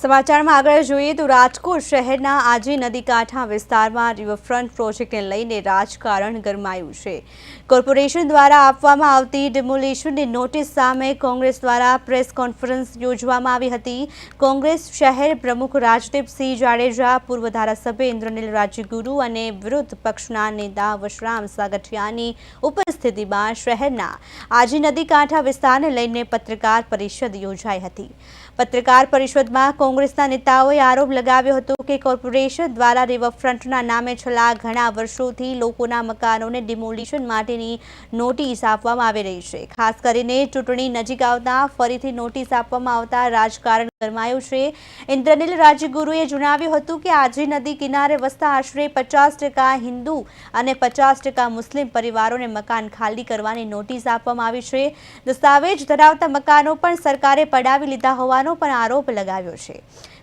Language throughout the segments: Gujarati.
સમાચારમાં આગળ જોઈએ તો રાજકોટ શહેરના આજી નદી કાંઠા વિસ્તારમાં રિવરફ્રન્ટ પ્રોજેક્ટને લઈને રાજકારણ ગરમાયું છે. કોર્પોરેશન દ્વારા આપવામાં આવતી ડિમોલિશનની નોટિસ સામે કોંગ્રેસ દ્વારા પ્રેસ કોન્ફરન્સ યોજવામાં આવી હતી. કોંગ્રેસ શહેર પ્રમુખ રાજદીપસિંહ જાડેજા, પૂર્વ ધારાસભ્ય ઇન્દ્રનીલ રાજ્યગુરુ અને વિરોધ પક્ષના નેતા વશરામ સાગઠિયાની ઉપસ્થિતિમાં શહેરના આજી નદી કાંઠા વિસ્તારને લઈને પત્રકાર પરિષદ યોજાઈ હતી. પત્રકાર પરિષદમાં કોંગ્રેસના નેતાઓએ આરોપ લગાવ્યો હતો કે કોર્પોરેશન દ્વારા રિવરફ્રન્ટના નામે છેલ્લા ઘણા વર્ષોથી લોકોના મકાનોને ડિમોલિશન માટેની નોટિસ આપવામાં આવી રહી છે. ખાસ કરીને ચૂંટણી નજીક આવતા ફરીથી નોટિસ આપવામાં આવતા રાજકારણ ગરમાયું છે. ઇન્દ્રનીલ રાજગુરુએ જણાવ્યું હતું કે આજી નદી કિનારે વસતા આશરે પચાસ ટકા હિન્દુ અને પચાસ ટકા મુસ્લિમ પરિવારોને મકાન ખાલી કરવાની નોટિસ આપવામાં આવી છે. દસ્તાવેજ ધરાવતા મકાનો પણ સરકારે પડાવી લીધા હોવાનો પણ આરોપ લગાવ્યો છે.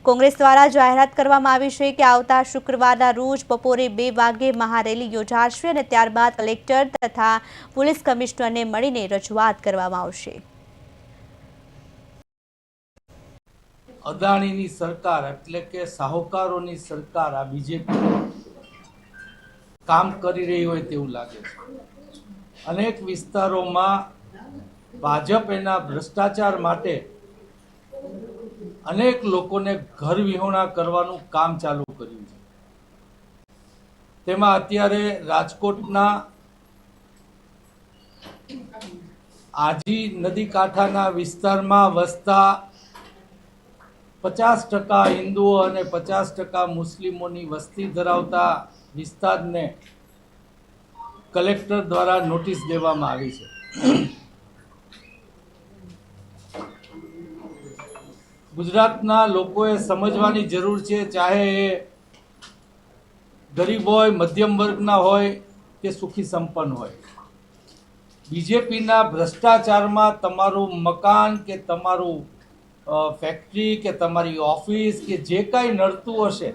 કોંગ્રેસ દ્વારા જાહેરાત કરવામાં આવી છે કે આવતા શુક્રવારના રોજ બપોરે બે વાગે મહારેલી યોજાશે અને ત્યારબાદ કલેક્ટર તથા પોલીસ કમિશનરને મળીને રજૂઆત કરવામાં આવશે. અદાણીની સરકાર એટલે કે સાહુકારોની સરકાર આ બીજેપી કામ કરી રહી હોય તેવું લાગે છે. અનેક વિસ્તારોમાં ભાજપ એના ભ્રષ્ટાચાર માટે અનેક લોકોને ઘર વિહોણા કરવાનું કામ ચાલુ કર્યું છે. તેમાં અત્યારે રાજકોટના આજી નદી કાંઠાના વિસ્તારમાં વસતા પચાસ ટકા હિન્દુઓ અને પચાસ ટકા મુસ્લિમોની વસ્તી ધરાવતા વિસ્તારને કલેક્ટર દ્વારા નોટિસ દેવામાં આવી છે. ગુજરાતના લોકોએ સમજવાની જરૂર છે, ચાહે એ ગરીબ હોય, મધ્યમ વર્ગના હોય, કે સુખી સંપન્ન હોય. બીજેપીના ભ્રષ્ટાચારમાં તમારું મકાન કે તમારું ફેક્ટરી કે તમારી ઓફિસ કે જે કાંઈ નડતું હશે